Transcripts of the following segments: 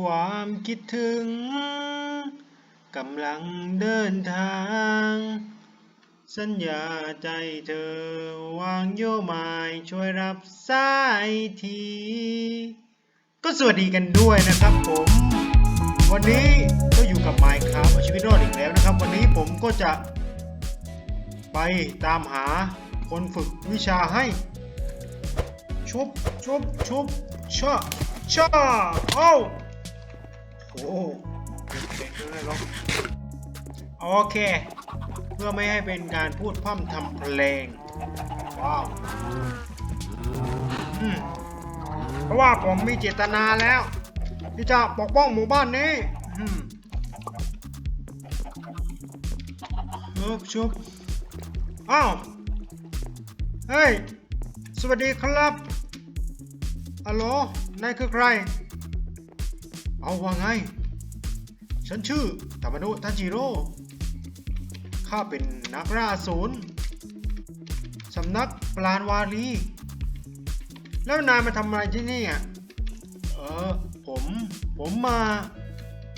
ความคิดถึงกำลังเดินทาง สัญญาใจเธอวางโยมายช่วยรับสายที ก็สวัสดีกันด้วยนะครับผม วันนี้ก็อยู่กับ Minecraft เอาชีวิตรอดอีกแล้วนะครับ วันนี้ผมก็จะ ไปตามหาคนฝึกวิชาให้ชุบชุบชุบชาชาเอาโอ้ เด็กเลยหรอโอเค เพื่อไม่ให้เป็นการพูดพร่ำทำเพลง ว้าวเพราะว่าผมมีเจตนาแล้ว ที่จะปกป้องหมู่บ้านนี้อืมชุบชุบอ้าว เฮ้ย สวัสดีครับอัลโหลนายคือใคร เอาว่าไง ฉันชื่อตามนุทันจิโร่ ข้าเป็นนักล่าอสูรสำนักปราณวารี แล้วนายมาทำอะไรที่นี่อะ เออ ผม ผมมา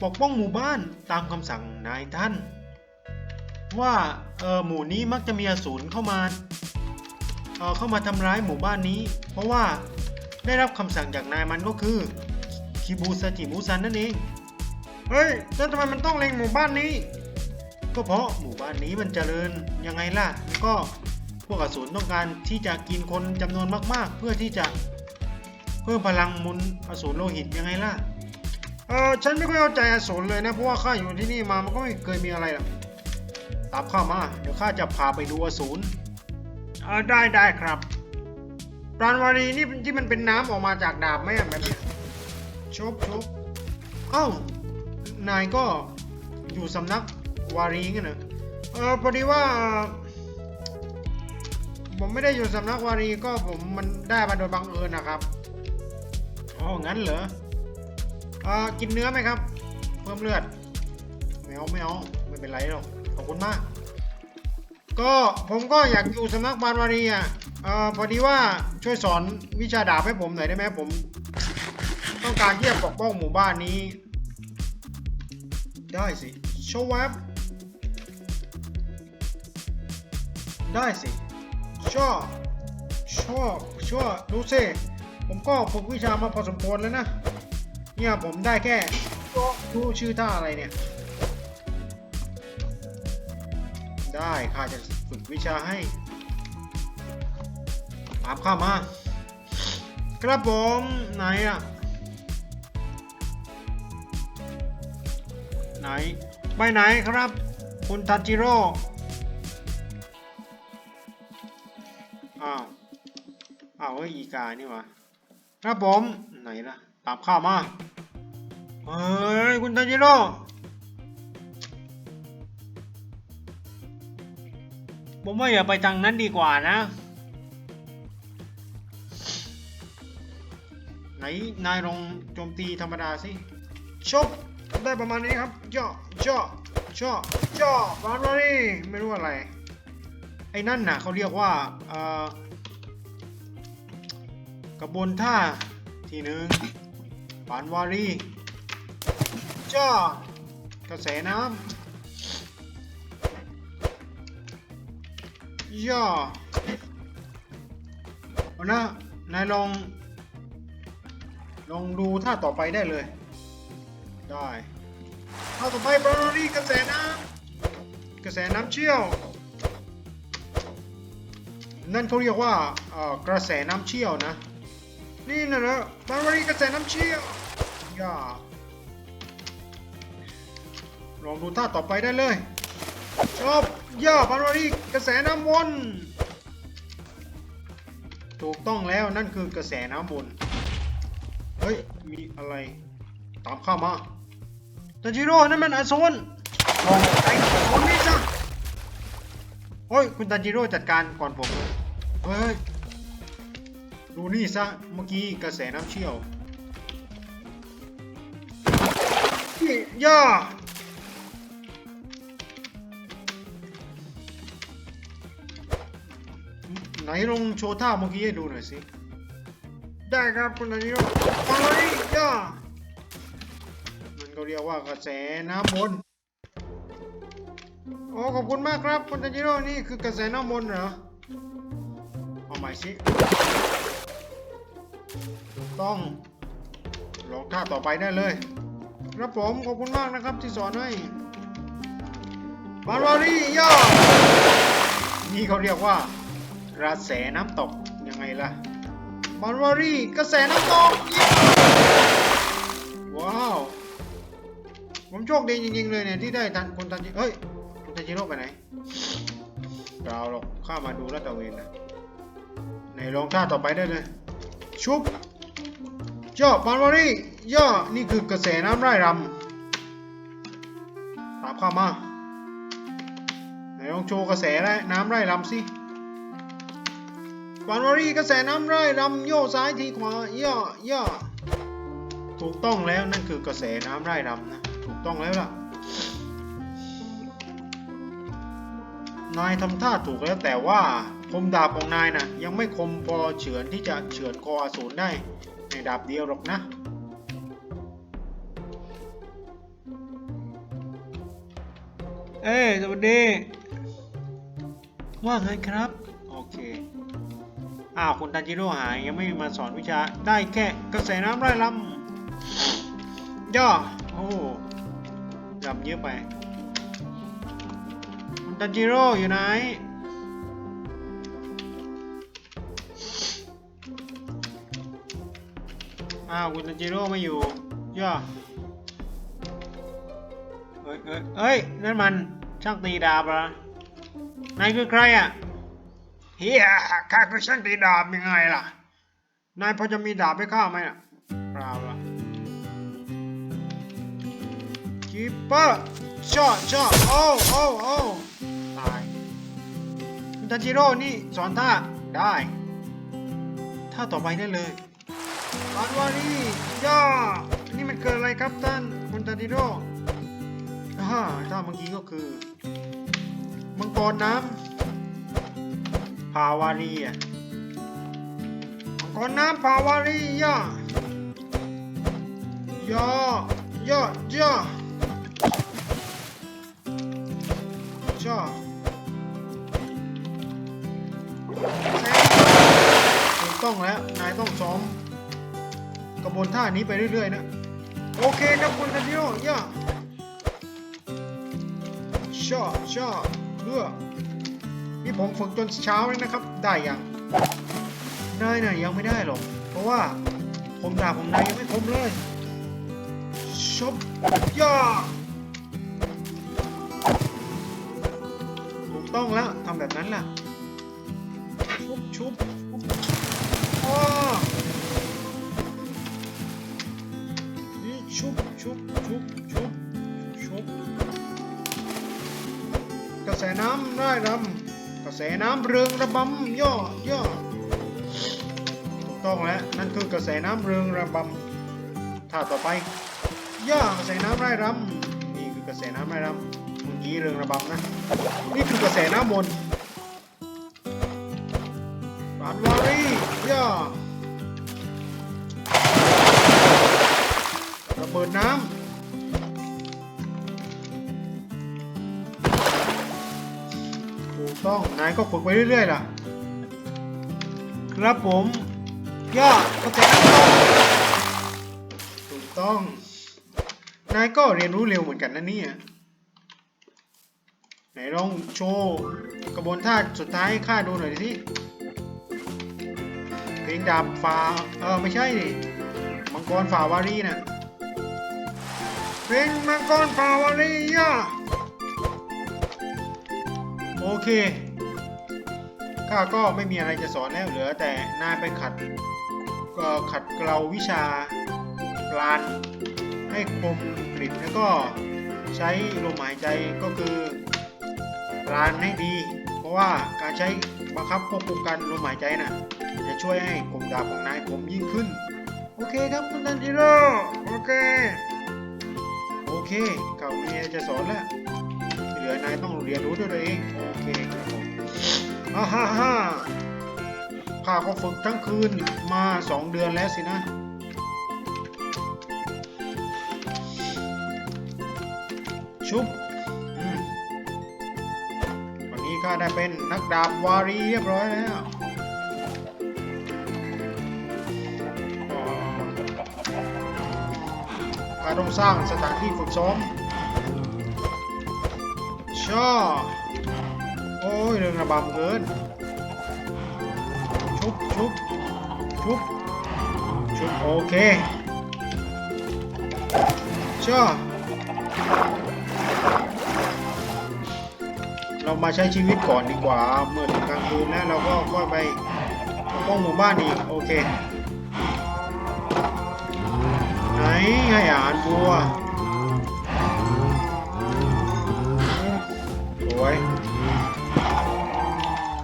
ปกป้องหมู่บ้านตามคำสั่งนายท่าน ว่าเออหมู่นี้มักจะมีอสูรเข้ามาเออเข้ามาทำร้ายหมู่บ้านนี้ เพราะว่าได้รับคำสั่งจากนายมันก็คือ คิบูซาจิมุซันนั่นเอง เฮ้ย แล้วทำไมมันต้องเล็งหมู่บ้านนี้ ก็เพราะหมู่บ้านนี้มันเจริญยังไงล่ะ ก็พวกอสูรต้องการที่จะกินคนจำนวนมาก ๆ เพื่อที่จะเพิ่มพลังมุนอสูรโลหิตยังไงล่ะ เออฉันไม่ค่อยเข้าใจอสูรเลยนะ เพราะว่าข้าอยู่ที่นี่มามันก็ไม่เคยมีอะไรหรอกตามข้ามา เดี๋ยวข้าจะพาไปดูอสูรเออได้ได้ครับปราณวารีนี่ที่มันเป็นน้ำออกมาจากดาบไหมอะแบบนี้ ชบชบเอ้า นายก็อยู่สำนักวารีงั้นเหรอเออพอดีว่า ผมไม่ได้อยู่สำนักวารีก็ผมมันได้มาโดยบังเอิญนะครับอ๋องั้นเหรอเออกินเนื้อไหมครับ เพิ่มเลือดไม่เอาไม่เอาไม่เป็นไรหรอกขอบคุณมาก ก็ผมก็อยากอยู่สำนักบานวารีอะเออพอดีว่าช่วยสอนวิชาดาบให้ผมหน่อยได้ไหมผม ต้องการที่จะปกป้องหมู่บ้านนี้ ได้สิโชว์แวบได้สิ ชอบ ชอบ ชอบ ดูสิผมก็ฝึกวิชามาพอสมควรแล้วนะ เนี่ยผมได้แค่รู้ชื่อท่าอะไรเนี่ย ได้ข้าจะฝึกวิชาให้ตามข้ามา ครับผม ไหนอะ ไหน ไปไหนครับ คุณทัจิโร่อ้าวอ้าวเฮ้ยอีกานี่วะครับผมไหนล่ะตามข้ามาเฮ้ยคุณทัจิโร่ผมว่าอย่าไปทางนั้นดีกว่านะ ไหนนายลองโจมตีธรรมดาสิชบ ได้ประมาณนี้ครับย่อย่อย่อย่อร้อนแล้วนี่ไม่รู้อะไร ไอ้นั่นน่ะเขาเรียกว่าเอ่อกระบวนท่าทีหนึ่งปานวารีจ้ากระแสน้ำย่อเอานะนายลอง ลองดูท่าต่อไปได้เลย ได้ ท่าต่อไปบรอรี่กระแสน้ำกระแสน้ำเชี่ยว นั่นเขาเรียกว่ากระแสน้ำเชี่ยวนะ นี่นะนะบรอรี่กระแสน้ำเชี่ยวย่าลองดูท่าต่อไปได้เลยชอบย่าพารารีกระแสน้ำวนถูกต้องแล้วนั่นคือกระแสน้ำวนเฮ้ย มีอะไร ตามข้ามา ตันจิโร่นั่นมันอาซูนลงไอ้คนนี้ซะเฮ้ยคุณตันจิโร่จัดการก่อนผมเฮ้ยดูนี่ซะเมื่อกี้กระแสน้ำเชี่ยวย่าไหนลงโชว์ท่าเมื่อกี้ให้ดูหน่อยสิ ได้ครับคุณนายกไปย่า เขาเรียกว่ากระแสน้ำวนโอ้ขอบคุณมากครับคุณตันจิโร่นี่คือกระแสน้ำวนเหรอเอาใหม่สิต้องลองท่าต่อไปได้เลยครับผมขอบคุณมากนะครับที่สอนให้บาร์วารี่ย่อนี่เขาเรียกว่ากระแสน้ำตกยังไงล่ะบาร์วารี่กระแสน้ำตกย่อว้าว ผมโชคดีจริงๆเลยเนี่ยที่ได้ทันคนทันจิเฮ้ยคุณทันจิโร่ไปไหนเปล่าหรอกข้ามาดูลาดตระเวนนะไหนลองท่าต่อไปได้เลยชุบย่อบานวารีย่อนี่คือกระแสน้ำไร่รำตามข้ามาไหนลองโชว์กระแสไร่น้ำไร่รำสิบานวารีกระแสน้ำไร่รำโย่ซ้ายทีขวาย่อย่อถูกต้องแล้วนั่นคือกระแสน้ำไร่รำนะ ต้องแล้วล่ะ นายทำท่าถูกแล้วแต่ว่าคมดาบของนายนะยังไม่คมพอเฉือนที่จะเฉือนคออสูรได้ ในดาบเดียวหรอกนะ เอ้ยสวัสดี ว่าไงครับ โอเค อ้าวคุณตันจิโร่หายยังไม่มาสอนวิชาได้แค่กระแสน้ำไร่ลำย่อ โอ้ ลำเยอะไปคุณตันจิโร่อยู่ไหนอ้าวคุณตันจิโร่ไม่อยู่ย่อเอ้ยเอ้ยเอ้ยนั่นมันช่างตีดาบเหรอนายคือใครอะเฮียข้าคือช่างตีดาบยังไงล่ะนายพอจะมีดาบให้ข้าไหมอะเปล่า ล่ะจิปเปอร์ช่อตช่อตโอ้โอ้โอ้ตายทันจิโร่นี่สอนท่าได้ท่าต่อไปได้เลยบานวารีย่านี่มันเกิดอะไรครับท่านคุณตันติโร่ฮ่าถ้าเมื่อกี้ก็คือมังกรน้ำพาวารีอะมังกรน้ำพาวารีย่าย่อย่อย่อ ช่อแซงถูกต้องแล้ว นายต้องซ้อมกระบวนท่านี้ไปเรื่อยๆนะ โอเคครับคุณทันจิโร่ย่าชอชอเลือนี่ผมฝึกจนเช้าเลยนะครับ ได้ยังได้นะยังไม่ได้หรอก เพราะว่าผมด่าผมนายยังไม่ครบเลยชบย่า ต้องแล้วทำแบบนั้นล่ะ ชุบชุบอ้อนี่ชุบชุบชุบชุบชุบกระแสน้ำได้รำกระแสน้ำเรืองระบำย่อย่อถูกต้องแล้วนั่นคือกระแสน้ำเรืองระบำท่าต่อไปย่อกระแสน้ำไร่รำนี่คือกระแสน้ำไร่รำ กี้เรืองระบำนะ นี่คือกระแสน้ำบนต์บานวารีย่อระเบิดน้ำถูกต้อง นายก็ฝึกไปเรื่อยๆล่ะ ครับผมย่าเข้าใจแล้วถูกต้อง นายก็เรียนรู้เร็วเหมือนกันนะเนี่ย ไหนลองโชว์กระบวนท่าสุดท้ายให้ข้าดูหน่อยสิเพลงดาบฝ่าเออไม่ใช่ดิมังกรฝ่าวารีน่ะเป็นมังกรปาวาริยาโอเคข้าก็ไม่มีอะไรจะสอนแล้วเหลือแต่นายไปขัดก็ขัดเกลาวิชาปราณให้คมกริบแล้วก็ใช้ลมหายใจก็คือ ปราณให้ดี เพราะว่าการใช้บังคับควบคุมการลมหายใจน่ะจะช่วยให้กลมดาบของนายคมยิ่งขึ้น โอเคครับคุณตันจิโร่โอเค โอเคเขามีอะไรจะสอนแล้วที่เหลือนายต้องเรียนรู้ด้วยตัวเองโอเคครับผมอ่าฮ่าฮ่าข้าก็ฝึกทั้งคืนมาสองเดือนแล้วสินะชุบอืม วันนี้ข้าได้เป็นนักดาบวารีเรียบร้อยแล้วอ๋อข้าต้องสร้างสถานที่ฝึกซ้อมช่อโอ้ยเรื่องระบำเกิน ชุบชุบชุบชุบโอเคช่อ เรามาใช้ชีวิตก่อนดีกว่า เมื่อถึงกลางคืนแล้วเราก็ค่อยไปป้องหมู่บ้านอีก โอเค ไหนให้อาหารบัวสวย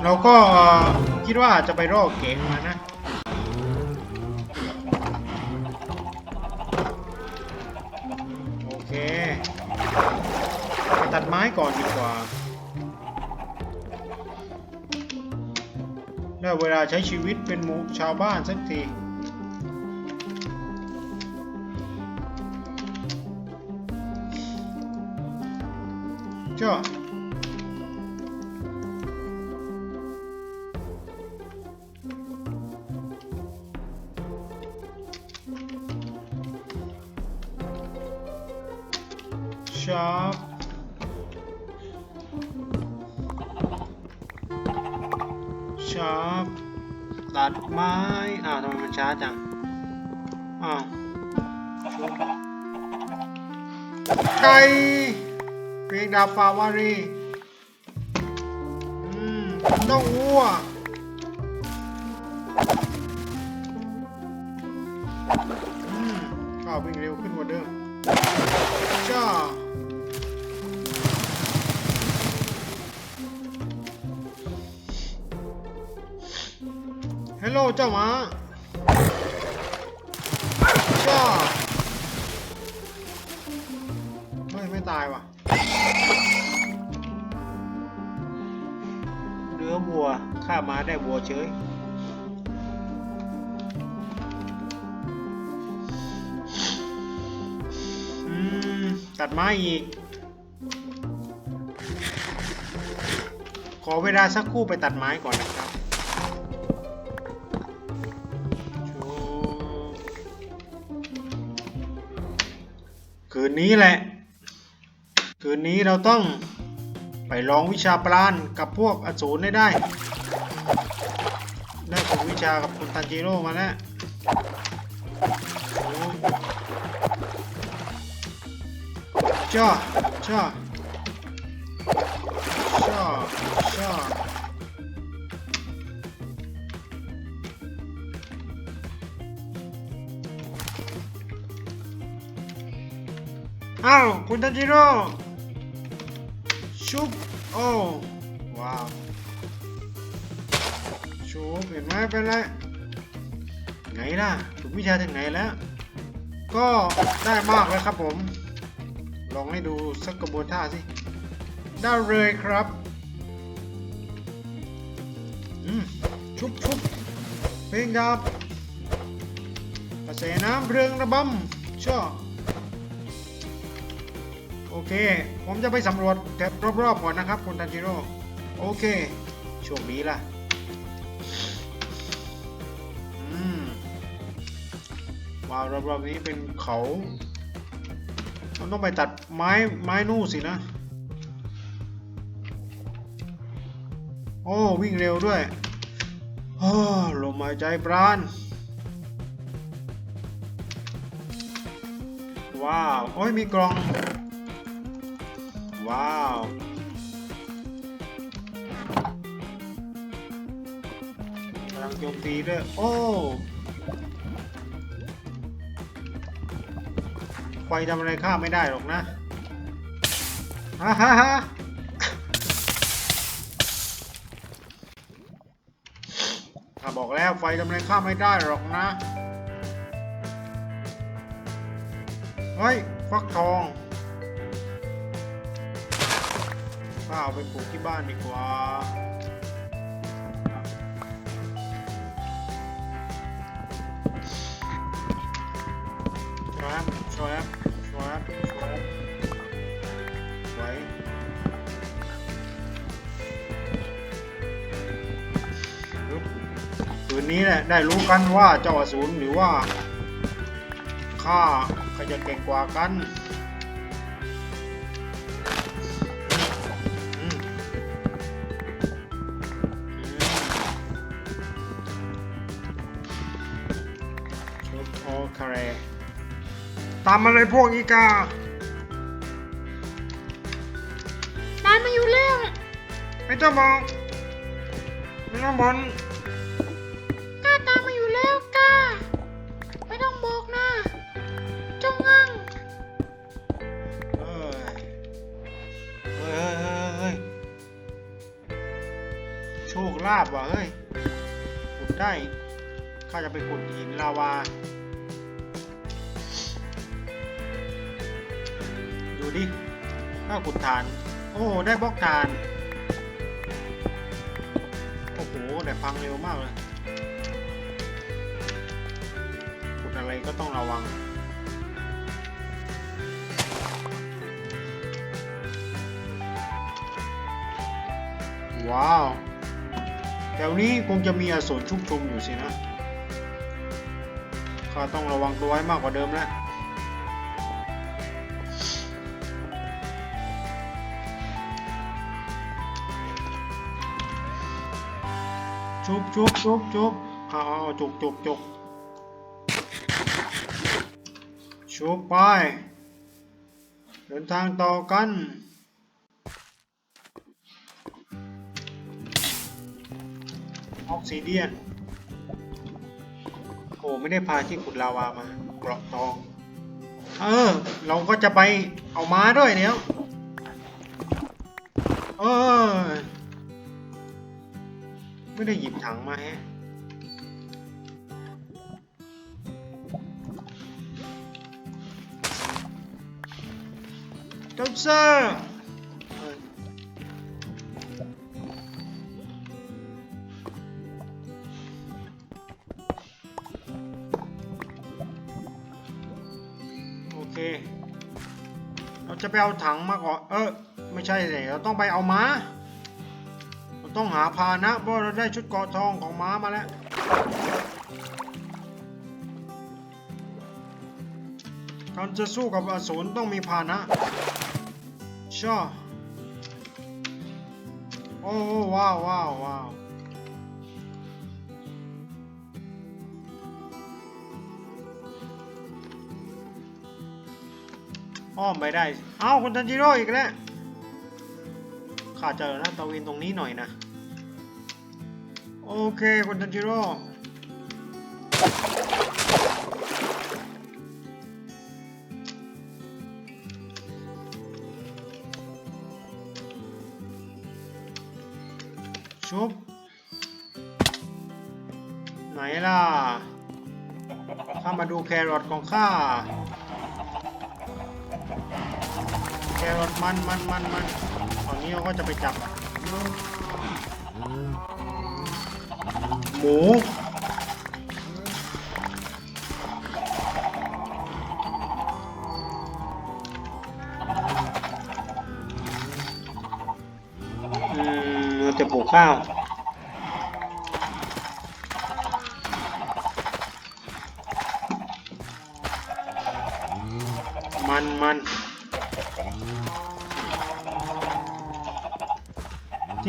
เราก็คิดว่าจจะไปรอกเก๋งมานะโอเคไปตัดไม้ก่อนดีกว่า ได้เวลาใช้ชีวิตเป็นหมูชาวบ้านสักที ฟาวารีอืมต้องวัวอืมข้าววิ่งเร็วขึ้นกว่าเดิมจ้าฮัลโหลเจ้าหมา วัวฆ่ามาได้วัวเฉยตัดไม้อีก ขอเวลาสักครู่ไปตัดไม้ก่อนนะครับคืนนี้แหละ คืนนี้เราต้องไปลองวิชาปราณกับพวกอสูรให้ได้ ได้ฝึกวิชากับคุณทันจิโร่มาแล้วโอ้ยจ้าจ้าจ้าจ้าอ้าว คุณทันจิโร่ชุบ โอ้ เห็นไหมเป็นไรไงล่ะฝึกวิชาถึงไหนแล้ว ก็ได้มากแล้วครับผม ลองให้ดูสักกระบวนท่าสิได้เลยครับอืมชุบชุบเพลงดาบกระแสน้ำเรืองระบำช่อโอเค ผมจะไปสำรวจแถบรอบๆก่อนนะครับคุณทันจิโร่โอเค ช่วงนี้ล่ะ ว้าวรอบๆนี้เป็นเขามันต้องไปตัดไม้ไม้นู่นสินะ โอ้ วิ่งเร็วด้วยโอ้ลมหายใจปราณว้าว โอ้ยมีกล่อง ว้าวกำลังโจมตีด้วย โอ้ ไฟทำอะไรข้าไม่ได้หรอกนะฮ่าฮ่าฮ่าข้าบอกแล้วไฟทำอะไรข้าไม่ได้หรอกนะ เฮ้ย ฟักทองข้าเอาไปปลูกที่บ้านดีกว่า นี้แหละได้รู้กันว่าเจ้าอสูรหรือว่าข้าใครจะเก่งกว่ากันชุดโอคาเรตามมาเลยพวกอีกานายมาอยู่แล้วไม่ต้องบอกไม่ต้องบอล ลาภว่ะเฮ้ยขุดได้ข้าจะไปขุดหินลาวา ดูดิข้าขุดฐาน โอ้ได้บล็อกฐาน โอ้โหแต่พังเร็วมากเลยขุดอะไรก็ต้องระวังว้าว แถวนี้คงจะมีอสูรชุกชุมอยู่สินะข้าต้องระวังตัวให้มากกว่าเดิมแล้วชุบชุบชุบชุบเอาเอาเอาจุกจุกจุกชุบไปเดินทางต่อกัน ออกซิเดียน โอ้ไม่ได้พาที่ขุดลาวามาเกราะทอง เออ เราก็จะไปเอาม้าด้วยเดี๋ยวเออ ไม่ได้หยิบถังมาแฮะเจ้าเซอร์ จะไปเอาถังมาก่อน เออ ไม่ใช่เลยเราต้องไปเอาม้า เราต้องหาพานะ เพราะเราได้ชุดเกาะทองของม้ามาแล้ว การจะสู้กับอสูรต้องมีพานะชอโอ้ว้าวว้าวว้าว อ้อมไปได้ เอ้าคุณทันจิโร่อีกแล้วข้าเจอนะตะวินตรงนี้หน่อยนะ โอเคคุณทันจิโร่ชุบ ไหนล่ะ ข้ามาดูแครอทของข้า แครอทมันมันมันมันตอนนี้เราก็จะไปจับหมูเราจะปลูกข้าว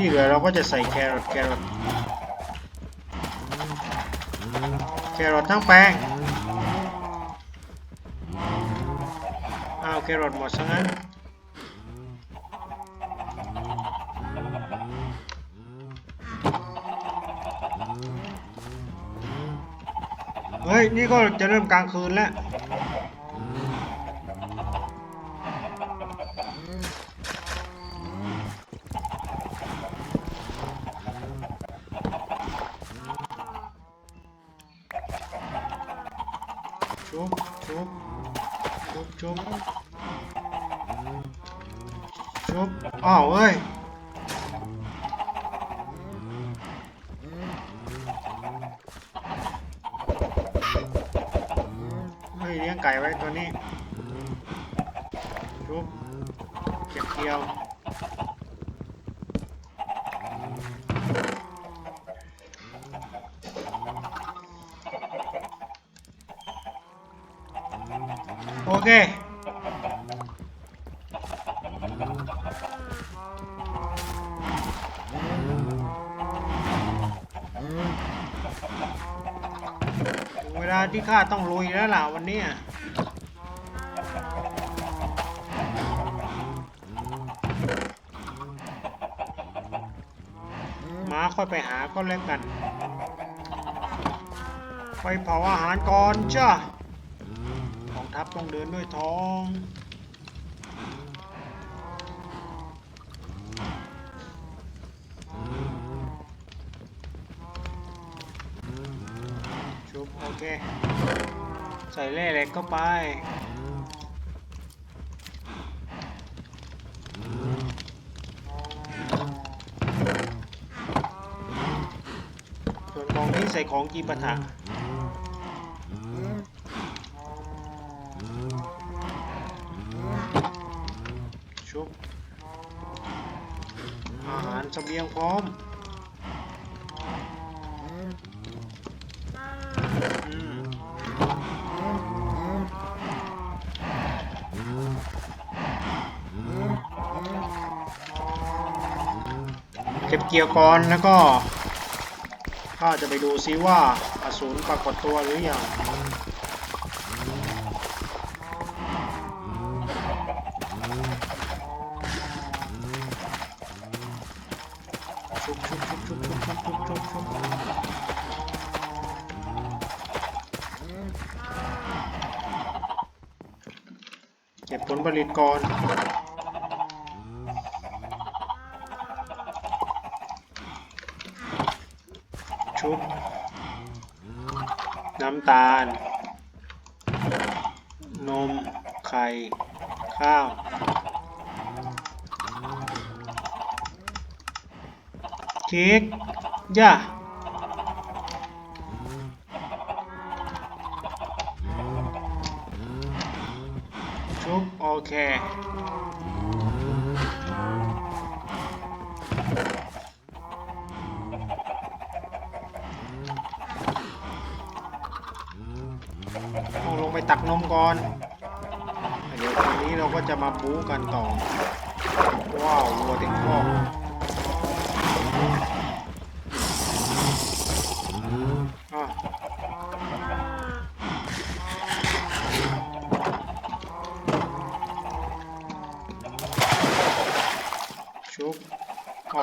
ที่เหลือเราก็จะใส่แครอทแครอทแครอททั้งแปลงเอาแครอทหมดซะงั้นเฮ้ย นี่ก็จะเริ่มกลางคืนแล้ว เคเวลาที่ข้าต้องลุยแล้วล่ะวันนี้มาค่อยไปหาก็แล้วกัน ไปเผาอาหารก่อนจ้ะ กองทัพต้องเดินด้วยท้องชุบโอเค ใส่เล่เหล็กเข้าไปส่วนของนี้ใส่ของกีปะทะ เสบียงพร้อมเก็บเกี่ยวก่อนแล้วก็ข้าจะไปดูซิว่าอสูรปรากฏตัวหรือยัง เก็บผลผลิตก่อนชุบ น้ำตาล นม ไข่ ข้าว เค้กย่า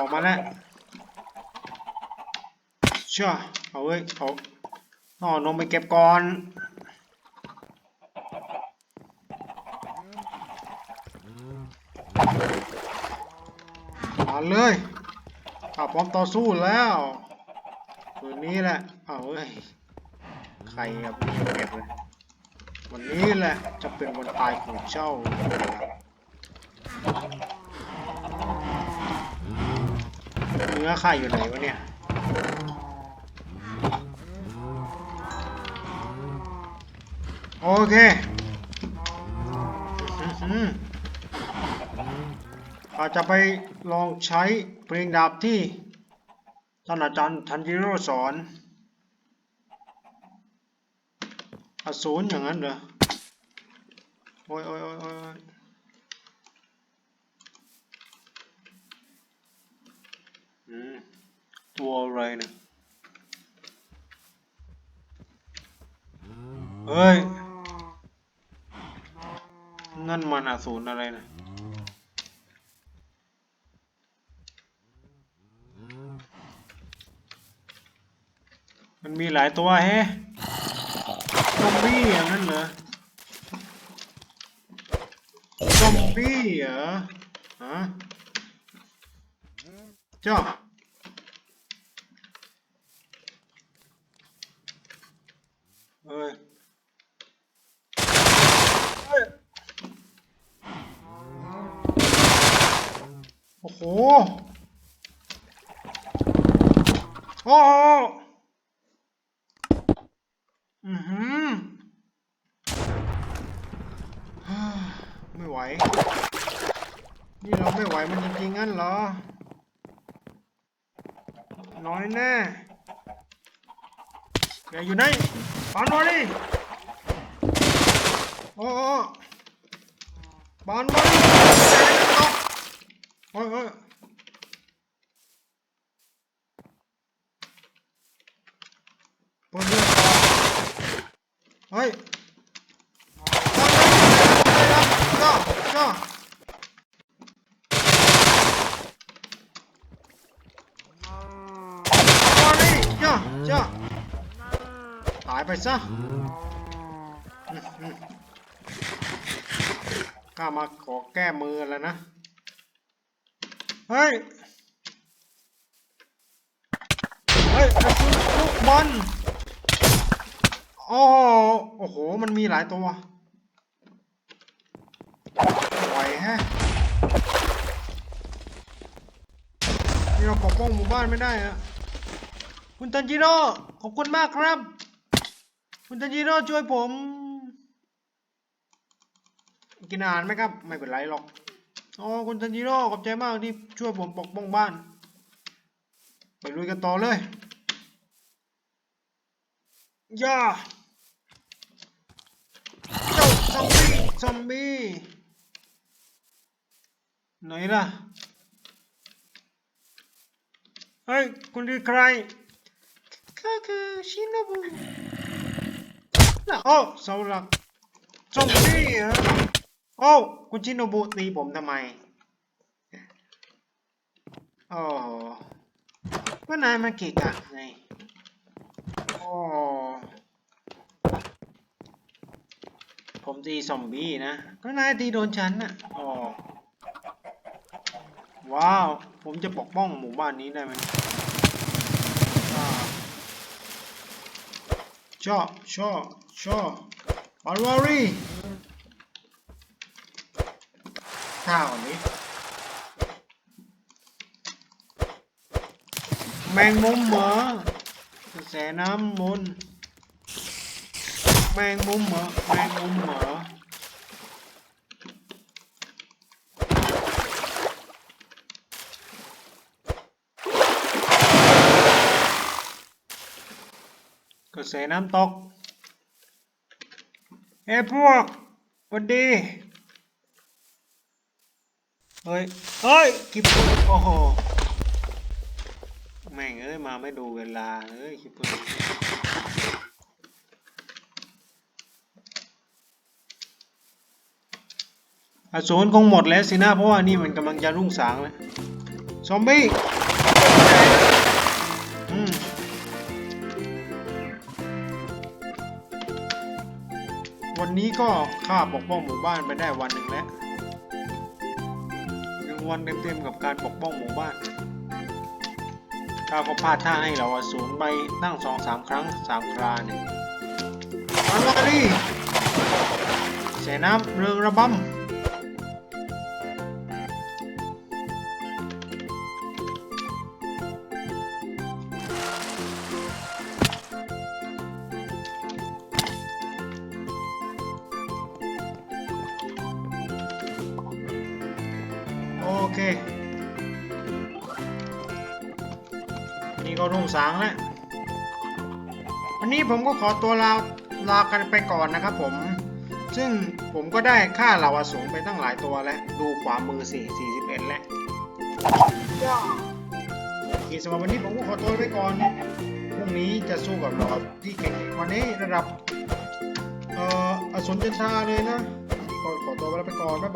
ออกมาแล้วเชื่อเอาเว้ยเอาต้องเอนมไปเก็บก่อนมาเลยข้าพร้อมต่อสู้แล้วคืนนี้แหละ เอาเอ้ย ใครครับเก็บเลย วันนี้แหละจะเป็นวันตายของเจ้า เนื้อข้าอยู่ไหนวะเนี่ยโอเคอือหืออาจจะไปลองใช้เพลงดาบที่ท่านอาจารย์ทันจิโร่สอนอสูรอย่างนั้นเหรอ โอ้ยโอ้ยโอ้ยโอ้ยอืม ตัวอะไรเนี่ย เฮ้ย นั่นมันอสูรอะไรนะมันมีหลายตัวแฮะซอมบี้อย่างนั้นเหรอซอมบี้เหรอฮะ เจ้าเอ้ยเอ้ยโอ้โห โอ้โหอือหือไม่ไหว นี่เราไม่ไหวมันจริงๆงั้นเหรอ น้อยแน่แกอยู่ไหนปานมาดิโอ้โอ้บอลบอลโอ้ยโอ้ยบอลเฮ้ยจ้าจ้าบอลนี่ จ้าจ้าตายไปซะกล้ามาขอแก้มือแล้วนะ เฮ้ย เฮ้ยไอ้คุณลูกบอลโอ้โหโอ้โห มันมีหลายตัวไหวแฮะ นี่เราปกป้องหมู่บ้านไม่ได้อะ คุณตันจิโร่ขอบคุณมากครับ คุณตันจิโร่ช่วยผม กินอาหารไหมครับ ไม่เป็นไรหรอกอ๋อคุณซันจิโร่ขอบใจมากที่ช่วยผมปกป้องบ้าน ไปลุยกันต่อเลยย่าเจ้าซอมบี้ซอมบี้ไหนล่ะเฮ้ย คุณคือใคร ข้าคือชินโนบุโอ้เสาหลักซอมบี้เหรอโอ้คุณชินโนบุตีผมทำไมโอ้ก็นายมันเกะกะไงโอ้ผมตีซอมบี้นะ ก็นายตีโดนฉันน่ะอ๋อว้าว ผมจะปกป้องหมู่บ้านนี้ได้ไหมอ่า ชอบชอบชอบบอลวอรี่ข้าวอันนี้ แมงมุม เสน้ำมนต์แมงมุมเหรอแมงมุมเหรอกระแสน้ำตก เอ้พวกวัสดี เฮ้ย เฮ้ยคิปปอร์โอ้โห แม่งเอ้ย มาไม่ดูเวลา เอ้ยคิปปอร์อสูรคงหมดแล้วสินะ เพราะว่านี่มันกำลังจะรุ่งสางแล้ว ซอมบี้ นี้ก็ข้าปกป้องหมู่บ้านไปได้วันหนึ่งแล้วหนึ่งวันเต็มๆกับการปกป้องหมู่บ้านข้าก็พลาดท่าให้เราสูรไปตั้งสองสามครั้งสามคราเนี่ยมาลารีเสน้ำเรืองระบำ วันนี้ผมก็ขอตัวลาลากันไปก่อนนะครับผม ซึ่งผมก็ได้ค่าเหล่าอสูรไปตั้งหลายตัวแล้วดูขวามือสี่สี่สิบเอ็ดแล้วโอเคสำหรับวันนี้ผมก็ขอตัวไปก่อนพรุ่งนี้จะสู้กับเราที่เก่งวันนี้ระดับเอ่ออสูรจันทาเลยนะก็ขอตัวไปแล้วไปก่อน